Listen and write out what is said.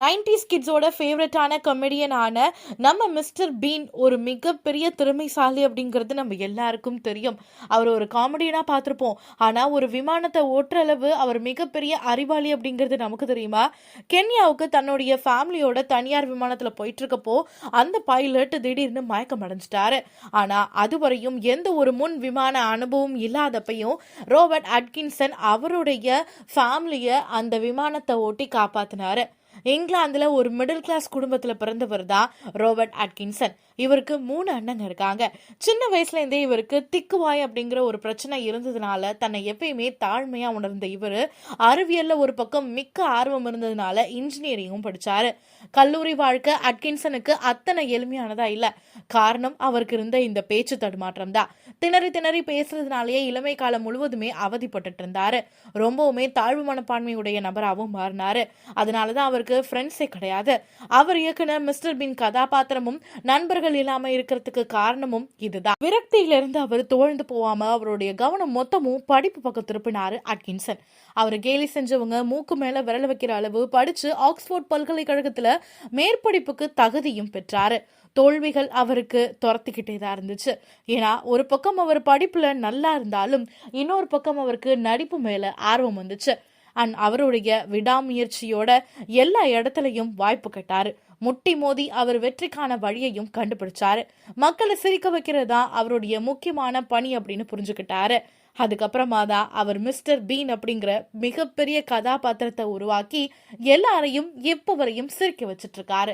Nineties கிட்ஸோட ஃபேவரட்டான கமெடியனான நம்ம mister been ஒரு மிகப்பெரிய திறமைசாலி அப்படிங்கிறது நம்ம எல்லாருக்கும் தெரியும். அவர் ஒரு காமெடியனாக பார்த்துருப்போம். ஆனால் ஒரு விமானத்தை ஓட்டுற அளவு அவர் மிகப்பெரிய அறிவாளி அப்படிங்கிறது நமக்கு தெரியுமா? கென்யாவுக்கு தன்னுடைய ஃபேமிலியோட தனியார் விமானத்தில் போயிட்டு இருக்கப்போ அந்த பைலட் திடீர்னு மயக்கம் அடைஞ்சிட்டாரு. ஆனால் அதுவரையும் எந்த ஒரு முன் விமான அனுபவம் இல்லாதப்பையும் ரோபர்ட் அட்கின்சன் அவருடைய ஃபேமிலியை அந்த விமானத்தை ஓட்டி காப்பாற்றினாரு இங்கிலாந்துல ஒரு மிடில் கிளாஸ் குடும்பத்துல பிறந்தவர் தான் ரோபர்ட் அட்கின்சன். இவருக்கு மூணு அண்ணங்க இருக்காங்க. சின்ன வயசுல இருந்தே இவருக்கு திக்குவாய் அப்படிங்கிற ஒரு பிரச்சனை இருந்ததுனால தன்னை எப்பயுமே தாழ்மையா உணர்ந்த இவர் அறிவியல்ல ஒரு பக்கம் மிக்க ஆர்வம் இருந்ததுனால இன்ஜினியரிங்கும் படிச்சாரு. கல்லூரி வாழ்க்கை அட்கின்சனுக்கு அத்தனை எளிமையானதா இல்ல. காரணம் அவருக்கு இருந்த இந்த பேச்சு தடுமாற்றம் தான். திணறி திணறி பேசுறதுனாலேயே இளமை காலம் முழுவதுமே அவதிப்பட்டு இருந்தாரு. ரொம்பவுமே தாழ்வு மனப்பான்மையுடைய நபராகவும் மாறினாரு. அதனாலதான் அவருக்கு ஃப்ரெண்ட்ஸே கிடையாது. அவர் இயக்குனர் மிஸ்டர் பின் கதாபாத்திரமும் நண்பர்கள் இல்லாம இருக்கிறதுக்கு காரணமும் இதுதான். விரக்தியிலிருந்து அவர் தோழ்ந்து போகாம அவருடைய கவனம் மொத்தமும் படிப்பு பக்கம் திருப்பினாரு அட்கின்சன். அவர் கேலி செஞ்சவங்க மூக்கு மேல விரல வைக்கிற அளவு படிச்சு ஆக்ஸ்போர்ட் பல்கலைக்கழகத்துல மேற்படிப்புக்கு தகுதியும் பெற்றாரு. தோல்விகள் அவருக்கு துரத்திக்கிட்டே தான் இருந்துச்சு. ஏன்னா ஒரு பக்கம் அவர் படிப்புல நல்லா இருந்தாலும் இன்னொரு பக்கம் அவருக்கு நடிப்பு மேல ஆர்வம் வந்துச்சு. அண்ட் அவருடைய விடாமுயற்சியோட எல்லா இடத்துலையும் வாய்ப்பு கட்டாரு. முட்டி மோதி அவர் வெற்றிக்கான வழியையும் கண்டுபிடிச்சாரு. மக்களை சிரிக்க வைக்கிறது தான் அவருடைய முக்கியமான பணி அப்படின்னு புரிஞ்சுக்கிட்டாரு. அதுக்கப்புறமா தான் அவர் மிஸ்டர் பீன் அப்படிங்கிற மிகப்பெரிய கதாபாத்திரத்தை உருவாக்கி எல்லாரையும் எப்போ வரையும் சிரிக்க வச்சிட்டு இருக்காரு